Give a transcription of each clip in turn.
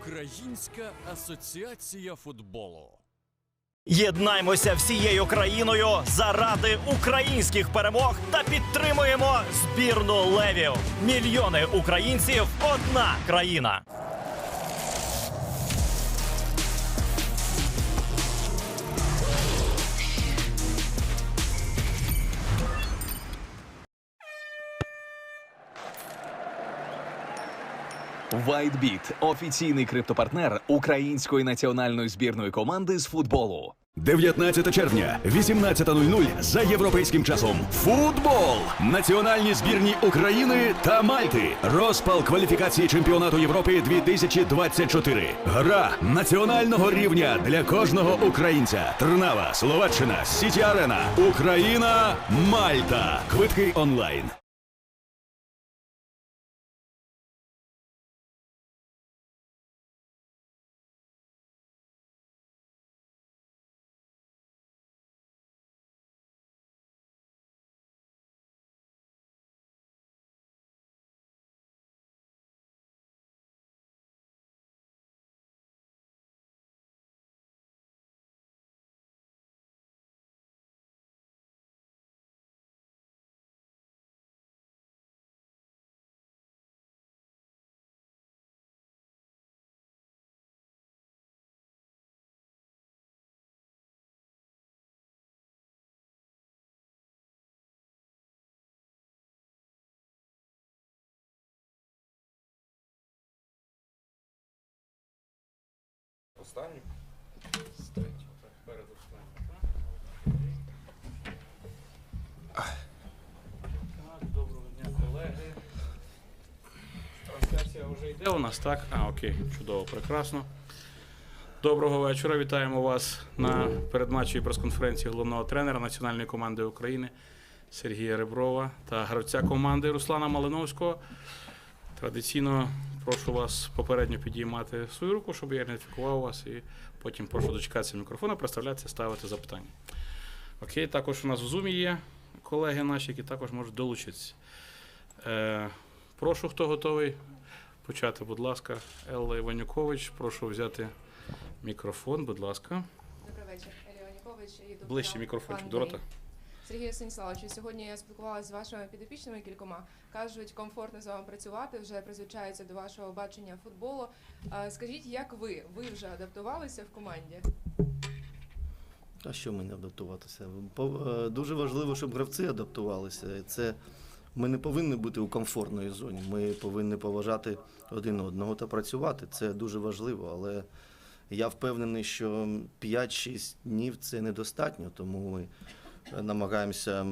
Українська асоціація футболу. Єднаймося всією країною заради українських перемог та підтримуємо збірну левів. Мільйони українців одна країна. WhiteBit – офіційний криптопартнер української національної збірної команди з футболу. 19 червня, 18.00 за європейським часом. Футбол! Національні збірні України та Мальти. Розпал кваліфікації чемпіонату Європи 2024. Гра національного рівня для кожного українця. Трнава, Словаччина, Сіті Арена, Україна, Мальта. Квитки онлайн. Перед Так, доброго дня, колеги. Трансляція вже йде у нас, так? А, окей, чудово, прекрасно. Доброго вечора. Вітаємо вас на передматчевій прес-конференції головного тренера національної команди України Сергія Реброва та гравця команди Руслана Малиновського. Традиційно прошу вас попередньо підіймати свою руку, щоб я ідентифікував вас, і потім прошу дочекатися мікрофона, представлятися, ставити запитання. Окей, також у нас в зумі є колеги наші, які також можуть долучитися. Е, прошу, хто готовий почати, будь ласка, Елла Іванюкович, прошу взяти мікрофон, будь ласка. Добрий вечір, Елія Ванікович Ближче мікрофончик до рота. Сергію Станіславовичу, сьогодні я спілкувалася з вашими підопічними кількома. Кажуть, комфортно з вами працювати, вже призвичаються до вашого бачення футболу. Скажіть, як ви? Ви вже адаптувалися в команді? А що мені адаптуватися? Е, Дуже важливо, щоб гравці адаптувалися. Це ми не повинні бути у комфортної зоні. Ми повинні поважати один одного та працювати. Це дуже важливо. Але я впевнений, що 5-6 днів це недостатньо, тому ми намагаємося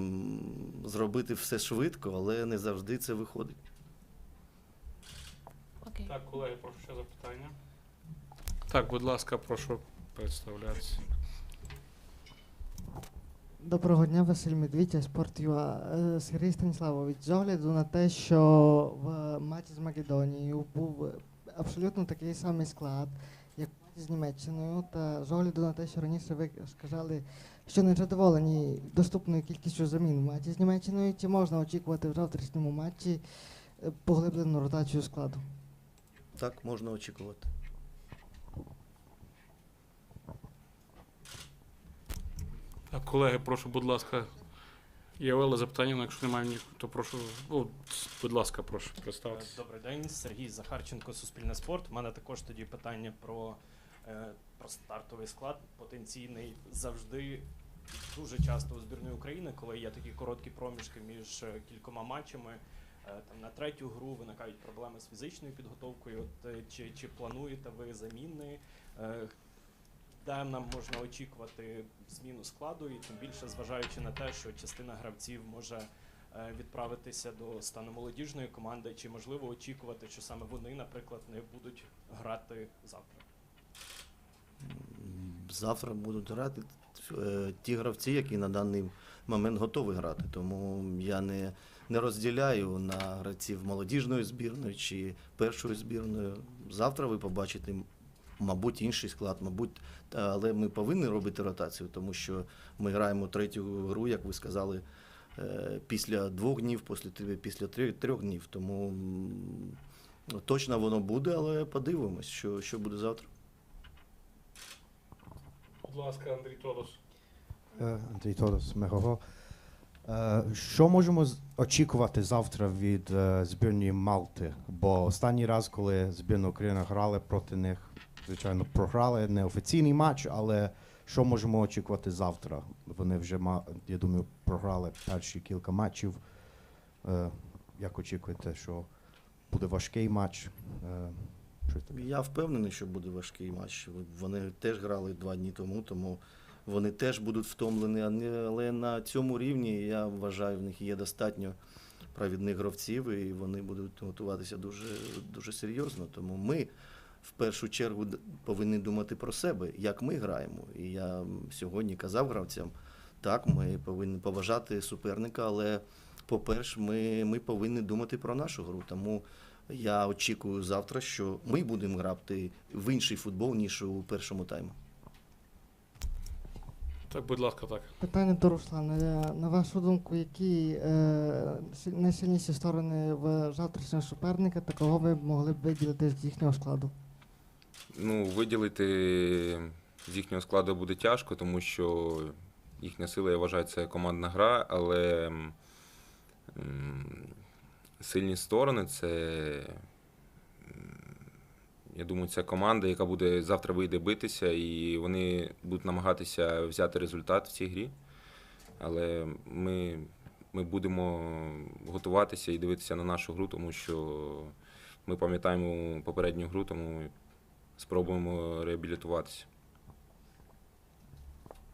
зробити все швидко, але не завжди це виходить. Окей. Так, колеги, прошу ще запитання. Так, будь ласка, прошу представлятися. Доброго дня, Василь Медвідя, Спорт.ЮА. Е, Сергій Станіславович, з огляду на те, що в матчі з Македонією був абсолютно такий самий склад, як в матчі з Німеччиною, та з огляду на те, що раніше ви сказали, що не задоволені доступною кількістю замін в матчі з Німеччиною, чи можна очікувати в завтрашньому матчі е, поглиблену ротацію складу? Так можна очікувати. Так, колеги, прошу, будь ласка. Є Оле запитання, але якщо немає ні, то прошу. О, будь ласка, прошу представитися. Добрий день, Сергій Захарченко, Суспільне спорт. У мене також тоді питання про, е, про стартовий склад. Потенційний завжди дуже часто у збірної України, коли є такі короткі проміжки між е, кількома матчами. е, Там на третю гру виникають проблеми з фізичною підготовкою. От, е, чи, чи плануєте ви заміни? Де нам можна очікувати зміну складу, і тим більше зважаючи на те, що частина гравців може відправитися до стану молодіжної команди, чи можливо очікувати, що саме вони, наприклад, не будуть грати завтра? Завтра будуть грати ті гравці, які на даний момент готові грати. Тому я не, не розділяю на гравців молодіжної збірної чи першої збірної. Завтра ви побачите, мабуть, інший склад, мабуть, але ми повинні робити ротацію, тому що ми граємо третю гру, як ви сказали, е, після двох днів, після, після трьох днів. Тому Точно воно буде, але подивимось, що, що буде завтра. Будь ласка, Андрій Тодос. Е, Андрій Тодос, Мегого. Е, Що можемо очікувати завтра від е, збірної Малти? Бо останній раз, коли збірна України грали проти них, звичайно, програли неофіційний матч, але що можемо очікувати завтра? Вони вже, я думаю, програли перші кілька матчів. Як очікуєте, що буде важкий матч? Щось таке? Я впевнений, що буде важкий матч. Вони теж грали два дні тому, тому вони теж будуть втомлені. Але на цьому рівні я вважаю, в них є достатньо провідних гравців, і вони будуть готуватися дуже, дуже серйозно. Тому ми в першу чергу повинні думати про себе, як ми граємо. І я сьогодні казав гравцям, так, ми повинні поважати суперника, але, по-перше, ми, ми повинні думати про нашу гру. Тому я очікую завтра, що ми будемо грати в інший футбол, ніж у першому таймі. Так, будь ласка, так. Питання до Руслана. Е, На вашу думку, які е, найсильніші сторони в завтрашнього суперника та кого ви могли б виділити з їхнього складу? Ну, виділити з їхнього складу буде тяжко, тому що їхня сила, я вважаю, це командна гра, але м, сильні сторони це. Я думаю, це команда, яка буде завтра вийде битися, і вони будуть намагатися взяти результат в цій грі. Але ми, ми будемо готуватися і дивитися на нашу гру, тому що ми пам'ятаємо попередню гру, тому спробуємо реабілітуватися.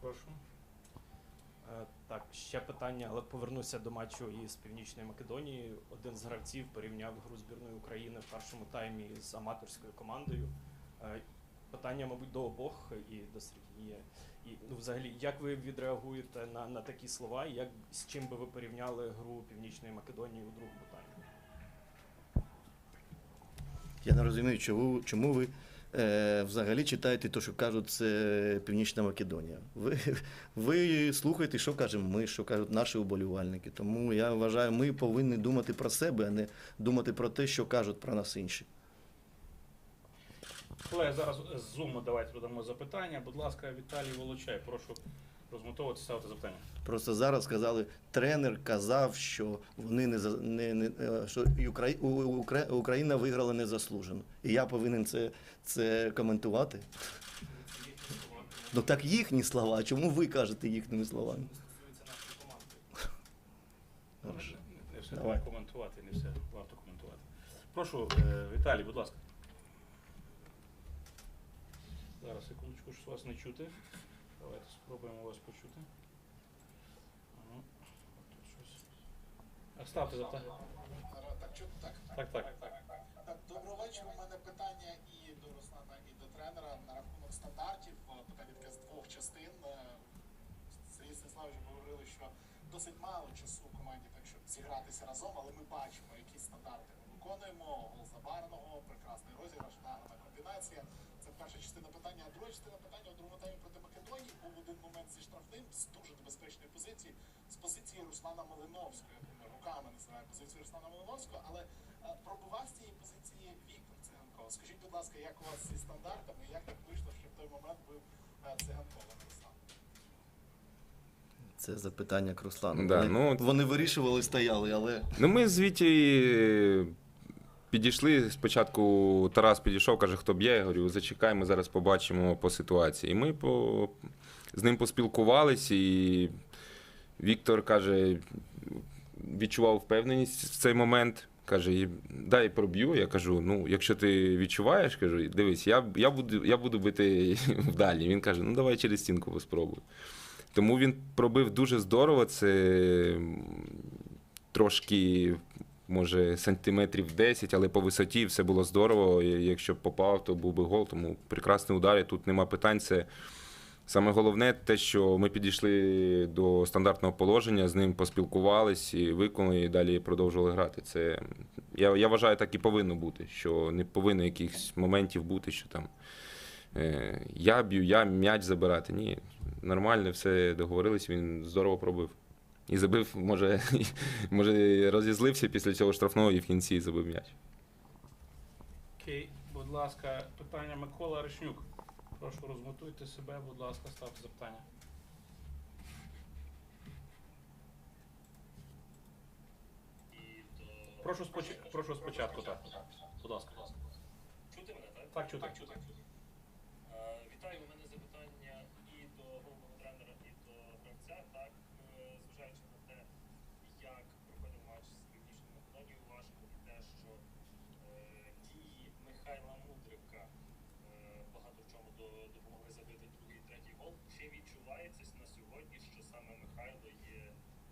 Прошу. Так, ще питання, але повернуся до матчу із Північної Македонії. Один з гравців порівняв гру збірної України в першому таймі з аматорською командою. Е, Питання, мабуть, до обох і до Сергія. І ну, взагалі, як ви відреагуєте на, на такі слова? Як з чим би ви порівняли гру Північної Македонії у другому таймі? Я не розумію, чому, чому ви взагалі читаєте те, що кажуть, це Північна Македонія. Ви, ви слухаєте, що кажемо ми, що кажуть наші уболівальники. Тому я вважаю, ми повинні думати про себе, а не думати про те, що кажуть про нас інші. Колеги, зараз з Zoom давайте додамо запитання. Будь ласка, Віталій Волочай, прошу розмотовувати, ставити запитання. Просто зараз сказали, тренер казав, що вони не, за- не, не е, що Україна виграла незаслужено. І я повинен це, це коментувати. Ну так їхні слова. Чому ви кажете їхніми словами? Хорошо. Не все Давай. треба коментувати, не все варто коментувати. Прошу, е, Віталій, будь ласка. Зараз, секундочку, що вас не чути. Давайте спробуємо вас почути. Ану, тут щось. А ставте запитання. Так, чути так. Так, так. Так, доброго вечора. У мене питання і до Руслана, і до тренера на рахунок стандартів. Е, Питання таке з двох частин. Е, Сергій Станіславович ви говорили, що досить мало часу у команді, так щоб зігратися разом, але ми бачимо, які стандарти ми виконуємо. Гол Забарного, прекрасний розіграш, награна комбінація. Перша частина питання. А друга частина питання у другому таймі проти Македонії був один момент зі штрафним з дуже небезпечної позиції, з позиції Руслана Малиновського. Я думаю, руками називаю позицію Руслана Малиновського, але е, пробував з цієї позиції Віктор Циганков. Скажіть, будь ласка, як у вас зі стандартами, як так вийшло, що в той момент був е, Циганков, Руслан? Це запитання к Руслану. Да, вони, ну, вони вирішували, стояли, але Ну, ми звідти підійшли. Спочатку Тарас підійшов, каже, хто б'є. Я говорю, зачекай, ми зараз побачимо по ситуації. І ми по... з ним поспілкувались, і Віктор каже, відчував впевненість в цей момент. Каже, дай проб'ю. Я кажу: ну, якщо ти відчуваєш, кажу, дивись, я, я, буду, я буду бити вдалі. Він каже, ну давай через стінку поспробуй. Тому він пробив дуже здорово. Це трошки, може, сантиметрів 10, але по висоті все було здорово. І Якщо б попав, то був би гол. Тому прекрасний удар. і Тут нема питань. Це саме головне те, що ми підійшли до стандартного положення, з ним поспілкувались і виконали, і далі продовжували грати. Це я, я вважаю, так і повинно бути, що не повинно якихось моментів бути, що там. е, Я б'ю, я м'яч забирати. Ні, нормально, все договорились, він здорово пробив. І забив, може, може розізлився після цього штрафного і в кінці забив м'яч. Окей, будь ласка, питання Микола Решнюк. Прошу розмотуйте себе, будь ласка, ставте запитання. Прошу, споч... Прошу спочатку, так. Будь ласка. Чути мене, так? Так, чути. Е, Вітаю, мене запитання і до головного тренера, і до гравця. Так, Е, зважаючи на те, як проходив матч з Північною Македонією, важко і те, що е, дії Михайла Мудрика е, багато в чому до- допомогли забити другий і третій гол. Чи відчувається на сьогодні, що саме Михайло є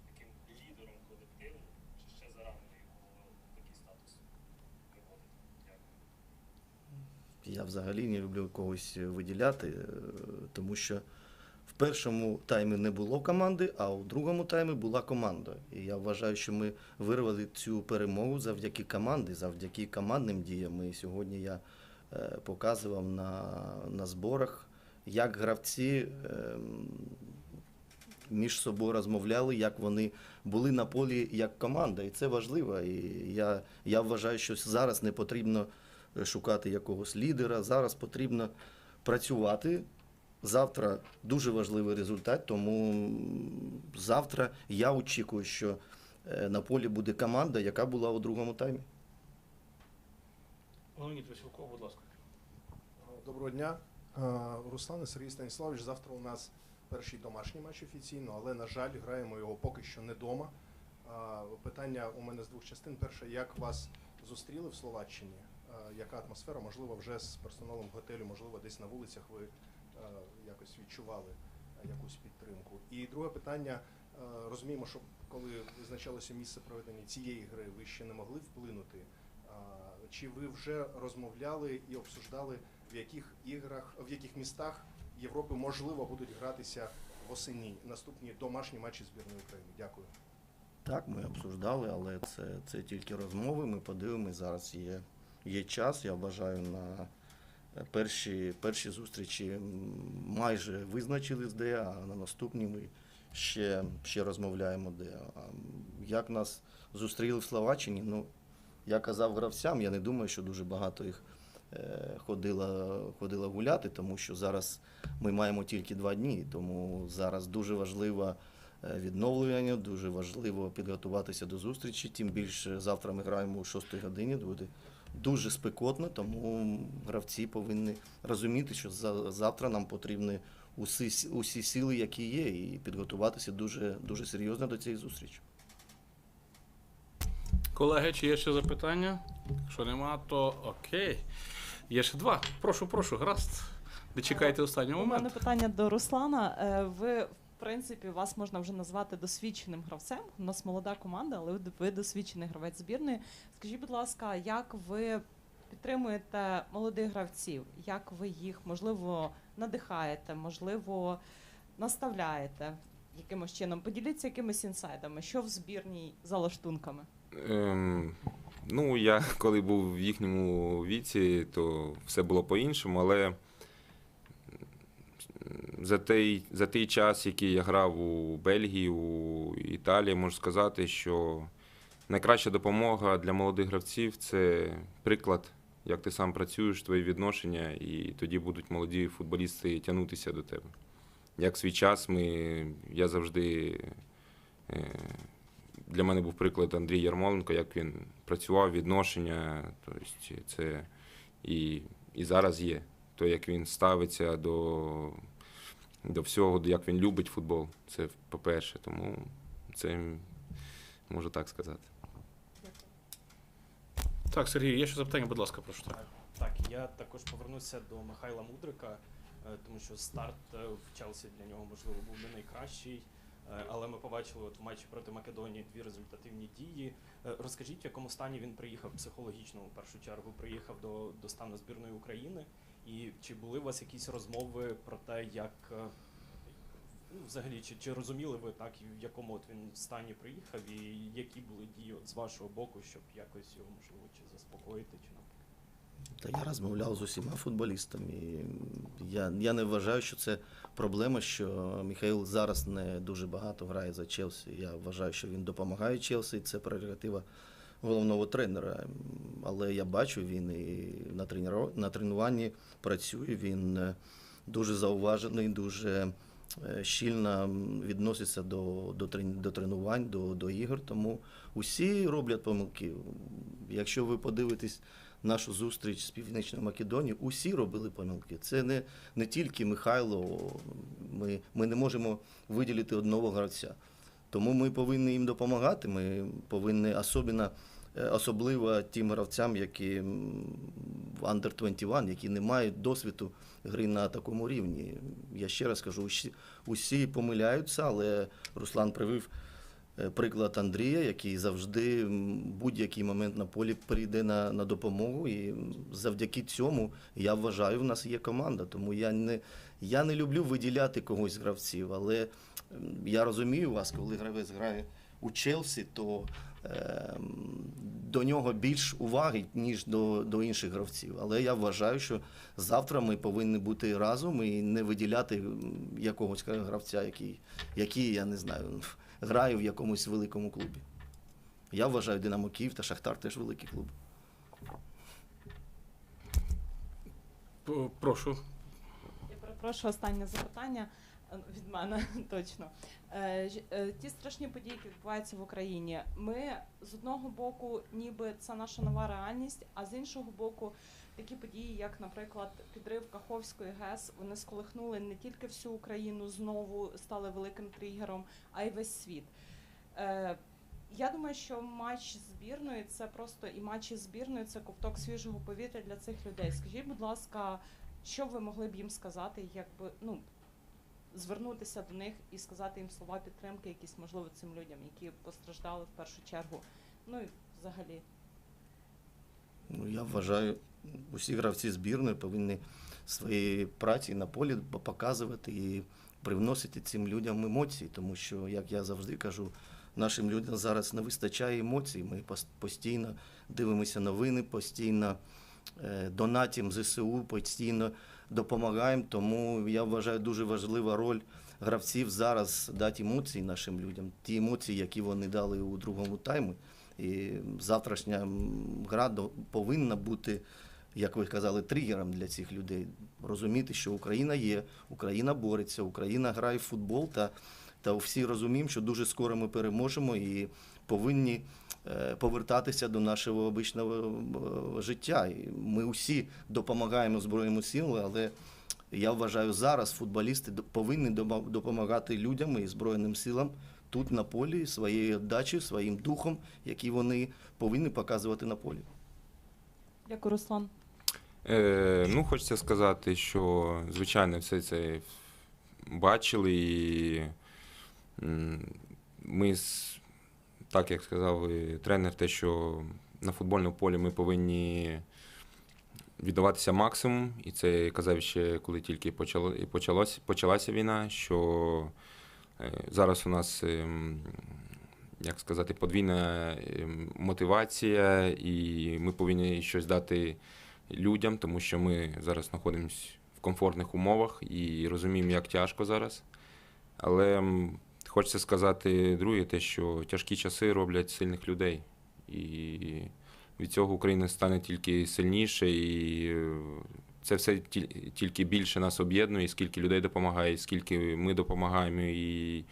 таким лідером колективу, чи ще зарано його такий статус виводити? Дякую. Я взагалі не люблю когось виділяти, е, тому що в першому таймі не було команди, а у другому таймі була команда. І я вважаю, що ми вирвали цю перемогу завдяки команді, завдяки командним діям. І сьогодні я е, показував на, на зборах, як гравці ем, між собою розмовляли, як вони були на полі як команда. І це важливо. І я, я вважаю, що зараз не потрібно шукати якогось лідера. Зараз потрібно працювати. Завтра дуже важливий результат, тому завтра я очікую, що е, на полі буде команда, яка була у другому таймі. Леонід Василков, будь ласка. Доброго дня. Е, Руслане Сергій Станіславович, завтра у нас перший домашній матч офіційно, але, на жаль, граємо його поки що не вдома. Питання у мене з двох частин. Перше, як вас зустріли в Словаччині? Е, Яка атмосфера? Можливо, вже з персоналом готелю, можливо, десь на вулицях ви е, якось відчували е, якусь підтримку. І друге питання. Розуміємо, що коли визначалося місце проведення цієї гри, ви ще не могли вплинути. Чи ви вже розмовляли і обсуждали, в яких іграх, в яких містах Європи можливо будуть гратися восені наступні домашні матчі збірної України? Дякую. Так, ми обсуждали, але це, це тільки розмови. Ми подивимося. Зараз є, є час. Я вважаю, на перші, перші зустрічі майже визначились де, а на наступні ми ще, ще розмовляємо де. Як нас зустріли в Словаччині? Ну, я казав гравцям, я не думаю, що дуже багато їх е, ходило, ходило гуляти, тому що зараз ми маємо тільки два дні. Тому зараз дуже важливо е, відновлення, дуже важливо підготуватися до зустрічі. Тим більше завтра ми граємо о 6 годині. Буде дуже спекотно, тому гравці повинні розуміти, що за- завтра нам потрібні усі, усі сили, які є, і підготуватися дуже, дуже серйозно до цієї зустрічі. Колеги, чи є ще запитання? Якщо нема, то окей. Є ще два. Прошу, прошу, гаразд. Не чекайте останнього У мене питання до Руслана. Е, Ви, в принципі, вас можна вже назвати досвідченим гравцем. У нас молода команда, але ви- досвідчений гравець збірної. Скажіть, будь ласка, як ви підтримуєте молодих гравців? Як ви їх, можливо, надихаєте, можливо, наставляєте якимось чином? Поділіться якимись інсайдами, що в збірній за лаштунками? Ем, ну, я коли був в їхньому віці, то все було по-іншому, але за той, за той час, який я грав у Бельгії, у Італії, можу сказати, що найкраща допомога для молодих гравців це приклад, як ти сам працюєш, твої відношення, і тоді будуть молоді футболісти тягнутися до тебе. Як свій час ми, я завжди. Е, для мене був приклад Андрій Ярмоленко, як він працював, відношення. Тобто це і, і зараз є. То, як він ставиться до, до всього, як він любить футбол. Це по-перше. Тому це можу так сказати. Так, Сергій, є ще запитання, будь ласка, прошу. Так. Так, я також повернуся до Михайла Мудрика, е, тому що старт е, в Челсі для нього можливо був не найкращий. е, Але ми побачили от в матчі проти Македонії дві результативні дії. Розкажіть, в якому стані він приїхав психологічно в першу чергу, приїхав до, до стану збірної України, і чи були у вас якісь розмови про те, як е, ну, взагалі, чи, чи розуміли ви так, в якому от він стані приїхав, і які були дії от з вашого боку, щоб якось його можливо чи заспокоїти, чи навпаки? Та я розмовляв з усіма футболістами. І я, я не вважаю, що це проблема, що Михайло зараз не дуже багато грає за Челсі. Я вважаю, що він допомагає Челсі, і це прерогатива головного тренера. Але я бачу, він і на, тренуванні, працює, він е, дуже зауважений, дуже е, щільно відноситься до, до, трен- до тренувань, до, до ігор. Тому усі роблять помилки. Якщо ви подивитесь нашу зустріч з Північною Македонією, усі робили помилки. Це не, не тільки Михайло. Ми, ми не можемо виділити одного гравця. Тому ми повинні їм допомагати. Ми повинні особливо, особливо тим гравцям, які в Under 21, які не мають досвіду гри на такому рівні. Я ще раз кажу, усі, усі помиляються, але Руслан привів е, приклад Андрія, який завжди будь-який момент на полі прийде на, на допомогу. І завдяки цьому я вважаю, в нас є команда. Тому я не, я не люблю виділяти когось з гравців, але я розумію вас, коли гравець грає у Челсі, то е, до нього більш уваги, ніж до, до інших гравців. Але я вважаю, що завтра ми повинні бути разом і не виділяти якогось гравця, який, який я не знаю, грає в якомусь великому клубі. Я вважаю Динамо Київ та Шахтар теж великі клуби. П- Прошу. Я перепрошую останнє запитання від мене точно. Е, е, Ті страшні події, які відбуваються в Україні. Ми з одного боку, ніби це наша нова реальність, а з іншого боку, такі події, як, наприклад, підрив Каховської ГЕС, вони сколихнули не тільки всю Україну знову стали великим тригером, а й весь світ. Е, Я думаю, що матч збірної це просто і матчі збірної це ковток свіжого повітря для цих людей. Скажіть, будь ласка, що ви могли б їм сказати, якби ну звернутися до них і сказати їм слова підтримки, якісь можливо цим людям, які постраждали в першу чергу. Ну і взагалі. Ну, я вважаю, усі гравці збірної повинні свої праці на полі показувати і привносити цим людям емоції, тому що, як я завжди кажу, нашим людям зараз не вистачає емоцій. Ми пос- постійно дивимося новини, постійно е, донатимо ЗСУ, постійно допомагаємо. Тому я вважаю дуже важлива роль гравців зараз дати емоції нашим людям, ті емоції, які вони дали у другому таймі. І завтрашня гра повинна бути, як ви казали, тригером для цих людей. Розуміти, що Україна є, Україна бореться, Україна грає в футбол, та, та всі розуміємо, що дуже скоро ми переможемо і повинні повертатися до нашого обичного е, життя. І ми усі допомагаємо Збройним силам, але я вважаю, зараз футболісти повинні допомагати людям і Збройним силам тут на полі своєю віддачею, своїм духом, який вони повинні показувати на полі. Дякую, Руслан. Е, ну, хочеться сказати, що звичайно все це бачили, і ми, з- так як сказав і тренер, те, що на футбольному полі ми повинні віддаватися максимум. І це казав ще, коли тільки почало, почалася війна, що е, зараз у нас. ем, Як сказати, подвійна ем, мотивація, і ми повинні щось дати людям, тому що ми зараз знаходимося в комфортних умовах і розуміємо, як тяжко зараз. Але хочеться сказати друге, те, що тяжкі часи роблять сильних людей. І від цього Україна стане тільки сильніше, і е, це все тільки більше нас об'єднує, скільки людей допомагає, скільки ми допомагаємо. І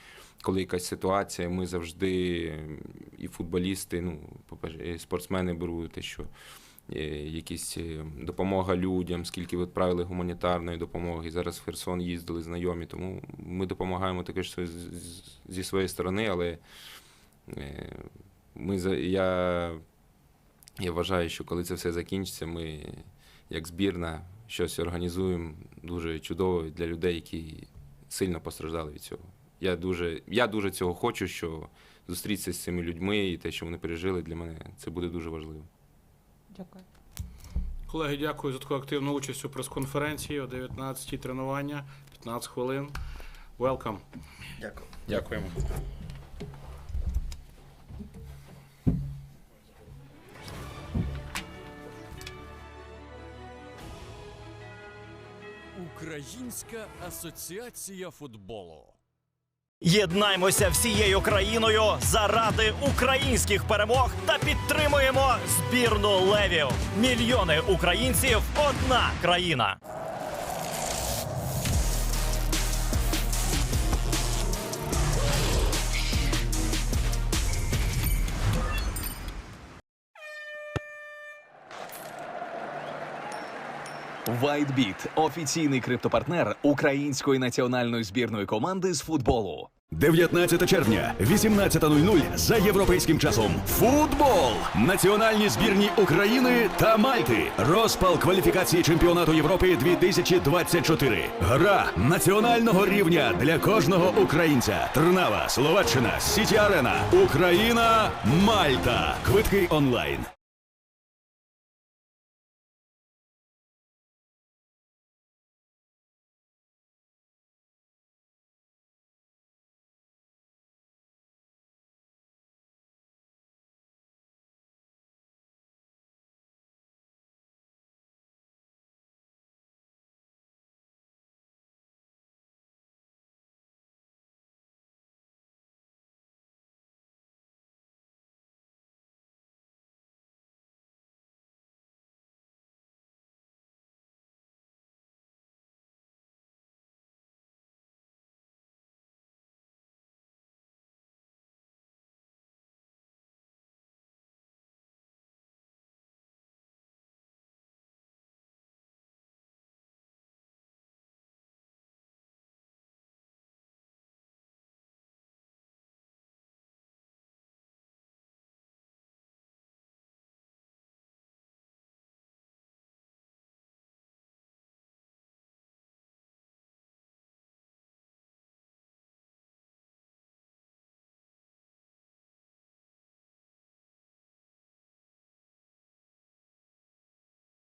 коли якась ситуація, ми завжди, і футболісти, ну, і спортсмени беруть те, що якісь е, допомога людям, скільки відправили гуманітарної допомоги. Зараз в Херсон їздили знайомі, тому ми допомагаємо також зі своєї сторони, але е, ми я, я вважаю, що коли це все закінчиться, ми як збірна щось організуємо дуже чудово для людей, які сильно постраждали від цього. Я дуже, я дуже цього хочу, що зустрітися з цими людьми і те, що вони пережили, для мене це буде дуже важливо. Дякую. Колеги, дякую за таку активну участь у прес-конференції о 19-й тренування, 15 хвилин. Welcome. Дякую. Дякуємо. Українська асоціація футболу. Єднаймося всією країною заради українських перемог та підтримуємо збірну левів. Мільйони українців одна країна. WhiteBit – офіційний криптопартнер української національної збірної команди з футболу. 19 червня, 18.00 за європейським часом. Футбол! Національні збірні України та Мальти. Розпал кваліфікації чемпіонату Європи 2024. Гра національного рівня для кожного українця. Трнава, Словаччина, Сіті Арена, Україна, Мальта. Квитки онлайн.